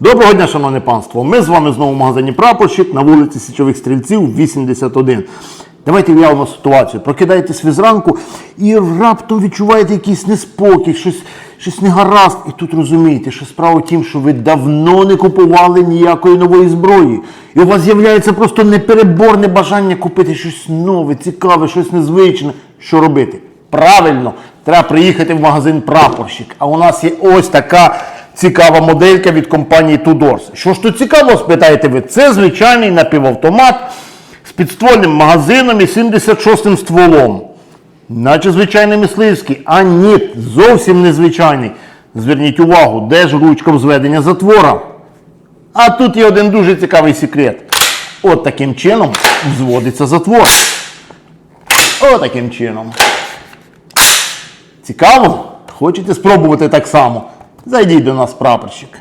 Доброго дня, шановне панство! Ми з вами знову в магазині Прапорщик на вулиці Січових Стрільців, 81. Давайте уявимо ситуацію. Прокидаєтесь ви зранку і раптом відчуваєте якийсь неспокій, щось, щось негаразд. І тут розумієте, що справа в тім, що ви давно не купували ніякої нової зброї. І у вас з'являється просто непереборне бажання купити щось нове, цікаве, щось незвичне. Що робити? Правильно, треба приїхати в магазин Прапорщик. А у нас є ось така цікава моделька від компанії Tudors. Що ж тут цікаво, спитаєте ви? Це звичайний напівавтомат з підствольним магазином і 76-м стволом. Наче звичайний мисливський, а ні, зовсім незвичайний. Зверніть увагу, де ж ручка взведення затвора? А тут є один дуже цікавий секрет. От таким чином взводиться затвор. От таким чином. Цікаво? Хочете спробувати так само? Зайдіть до нас, прапорщик.